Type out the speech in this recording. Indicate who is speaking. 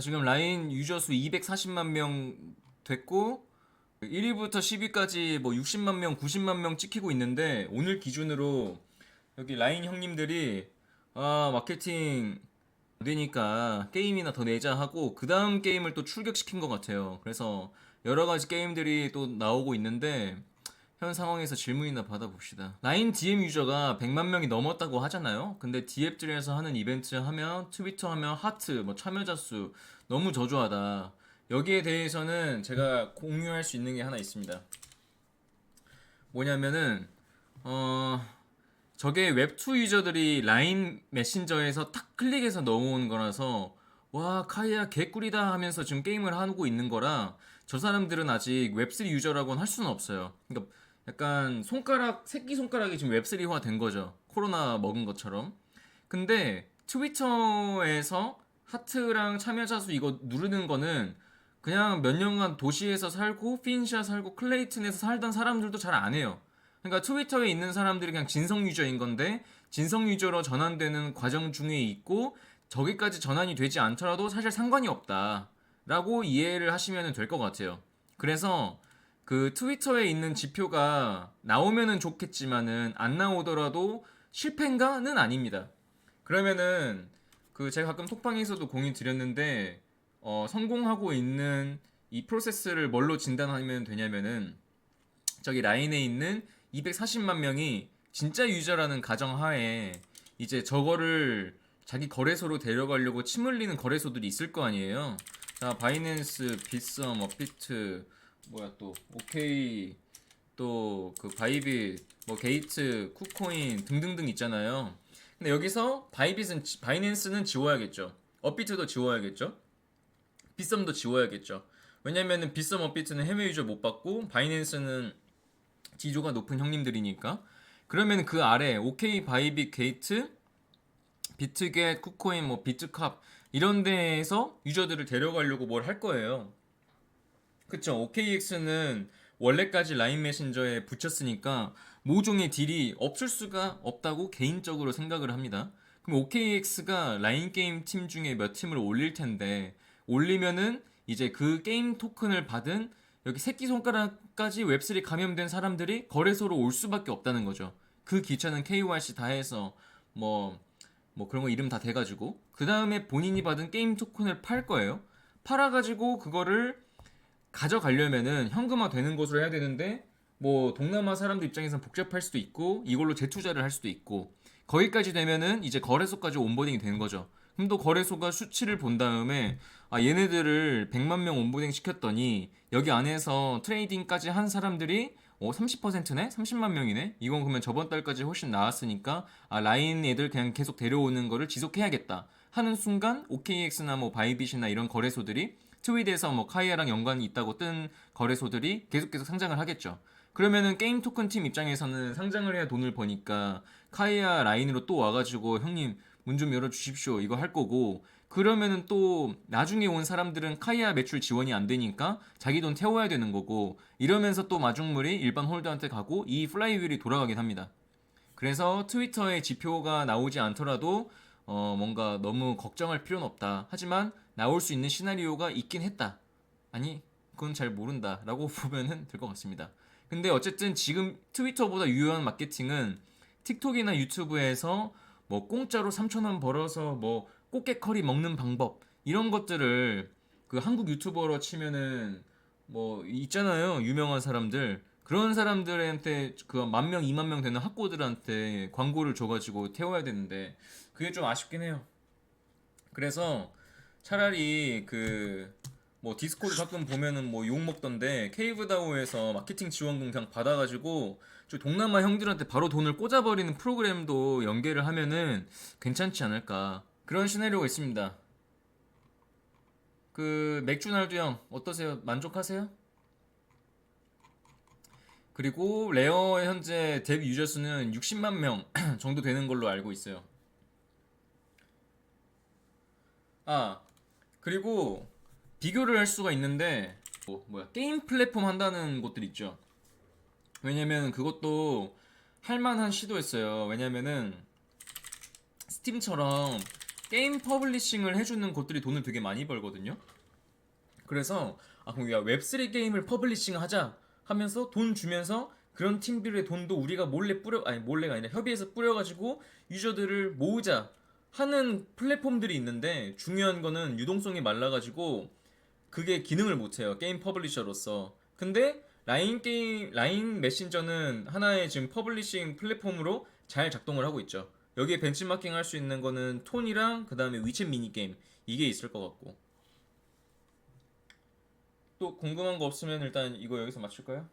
Speaker 1: 지금 라인 유저 수 240만 명 됐고 1위부터 10위까지 뭐 60만 명, 90만 명 찍히고 있는데 오늘 기준으로 여기 라인 형님들이 아 마케팅 안 되니까 게임이나 더 내자 하고 그 다음 게임을 또 출격시킨 것 같아요. 그래서 여러 가지 게임들이 또 나오고 있는데 현 상황에서 질문이나 받아봅시다. 라인 DM 유저가 100만 명이 넘었다고 하잖아요. 근데 디앱들에서 하는 이벤트 하면 트위터 하면 하트, 뭐 참여자 수 너무 저조하다. 여기에 대해서는 제가 공유할 수 있는 게 하나 있습니다. 뭐냐면은 어 저게 웹2 유저들이 라인 메신저에서 탁 클릭해서 넣어온 거라서 와 카이아 개꿀이다 하면서 지금 게임을 하고 있는 거라 저 사람들은 아직 웹3 유저라고는 할 수는 없어요. 그러니까 약간 손가락 새끼 손가락이 지금 웹3화 된 거죠. 코로나 먹은 것처럼. 근데 트위터에서 하트랑 참여자 수 이거 누르는 거는 그냥 몇 년간 도시에서 살고 핀시아 살고 클레이튼에서 살던 사람들도 잘 안 해요. 그러니까 트위터에 있는 사람들이 그냥 진성 유저인 건데 진성 유저로 전환되는 과정 중에 있고 저기까지 전환이 되지 않더라도 사실 상관이 없다라고 이해를 하시면 될 것 같아요. 그래서 그 트위터에 있는 지표가 나오면은 좋겠지만은 안 나오더라도 실패인가는 아닙니다. 그러면은 그 제가 가끔 톡방에서도 공유 드렸는데 어, 성공하고 있는 이 프로세스를 뭘로 진단하면 되냐면은 저기 라인에 있는 240만 명이 진짜 유저라는 가정하에 이제 저거를 자기 거래소로 데려가려고 침 흘리는 거래소들이 있을 거 아니에요. 자, 바이낸스, 빗썸, 업비트, 뭐야 또 오케이 또 그 바이빗, 뭐 게이트, 쿠코인 등등등 있잖아요. 근데 여기서 바이빗은 지- 바이낸스는 지워야겠죠. 업비트도 지워야겠죠. 빗썸도 지워야겠죠. 왜냐면은 빗썸 업비트는 해외 유저 못 받고 바이낸스는 지조가 높은 형님들이니까 그러면 그 아래 오케이 바이빗 게이트 비트겟 쿠코인 뭐 비트캅 이런 데에서 유저들을 데려가려고 뭘 할 거예요. 그쵸 OKX는 원래까지 라인 메신저에 붙였으니까 모종의 딜이 없을 수가 없다고 개인적으로 생각을 합니다. 그럼 OKX가 라인 게임 팀 중에 몇 팀을 올릴 텐데 올리면은 이제 그 게임 토큰을 받은 여기 새끼손가락까지 웹3 감염된 사람들이 거래소로 올 수밖에 없다는 거죠. 그 기차는 KYC 다 해서 뭐, 뭐 그런 거 이름 다 돼가지고 그 다음에 본인이 받은 게임 토큰을 팔 거예요. 팔아가지고 그거를 가져가려면은 현금화 되는 것으로 해야 되는데 뭐 동남아 사람들 입장에서는 복잡할 수도 있고 이걸로 재투자를 할 수도 있고 거기까지 되면은 이제 거래소까지 온보딩이 되는 거죠. 그럼 또 거래소가 수치를 본 다음에 아 얘네들을 100만 명 온보딩 시켰더니 여기 안에서 트레이딩까지 한 사람들이 어 30%네? 30만 명이네? 이건 그러면 저번 달까지 훨씬 나았으니까 아 라인 애들 그냥 계속 데려오는 거를 지속해야겠다 하는 순간 OKX나 뭐 바이빗이나 이런 거래소들이 트윗에서 뭐 카이아랑 연관이 있다고 뜬 거래소들이 계속 계속 상장을 하겠죠. 그러면은 게임 토큰 팀 입장에서는 상장을 해야 돈을 버니까 카이아 라인으로 또 와가지고 형님 문 좀 열어주십시오 이거 할 거고 그러면은 또 나중에 온 사람들은 카이아 매출 지원이 안 되니까 자기 돈 태워야 되는 거고 이러면서 또 마중물이 일반 홀더한테 가고 이 플라이휠이 돌아가긴 합니다. 그래서 트위터에 지표가 나오지 않더라도 어 뭔가 너무 걱정할 필요는 없다. 하지만 나올 수 있는 시나리오가 있긴 했다. 아니 그건 잘 모른다 라고 보면은 될 것 같습니다. 근데 어쨌든 지금 트위터보다 유효한 마케팅은 틱톡이나 유튜브에서 뭐 공짜로 3천원 벌어서 뭐 꽃게 커리 먹는 방법 이런 것들을 그 한국 유튜버로 치면은 뭐 있잖아요 유명한 사람들 그런 사람들한테 그 만 명, 2만 명 되는 학고들한테 광고를 줘가지고 태워야 되는데 그게 좀 아쉽긴 해요. 그래서 차라리 그 뭐 디스코드 가끔 보면은 뭐 욕 먹던데 케이브다오에서 마케팅 지원금 그냥 받아가지고 저 동남아 형들한테 바로 돈을 꽂아버리는 프로그램도 연계를 하면은 괜찮지 않을까 그런 시나리오가 있습니다. 그 맥주날드 형 어떠세요? 만족하세요? 그리고 레어 현재 데뷔 유저 수는 60만 명 정도 되는 걸로 알고 있어요. 아 그리고 비교를 할 수가 있는데 뭐, 뭐야 게임 플랫폼 한다는 곳들 있죠. 왜냐면 그것도 할만한 시도였어요. 왜냐면은 스팀처럼 게임 퍼블리싱을 해주는 곳들이 돈을 되게 많이 벌거든요. 그래서 아 그럼 우리가 웹3 게임을 퍼블리싱 하자 하면서 돈 주면서 그런 팀들의 돈도 우리가 몰래 뿌려 아니 몰래가 아니라 협의해서 뿌려가지고 유저들을 모으자 하는 플랫폼들이 있는데 중요한 거는 유동성이 말라가지고 그게 기능을 못해요 게임 퍼블리셔로서. 근데 라인 게임 라인 메신저는 하나의 지금 퍼블리싱 플랫폼으로 잘 작동을 하고 있죠. 여기에 벤치마킹 할 수 있는 거는 톤이랑 그 다음에 위챗 미니게임 이게 있을 것 같고 또 궁금한 거 없으면 일단 이거 여기서 마칠까요?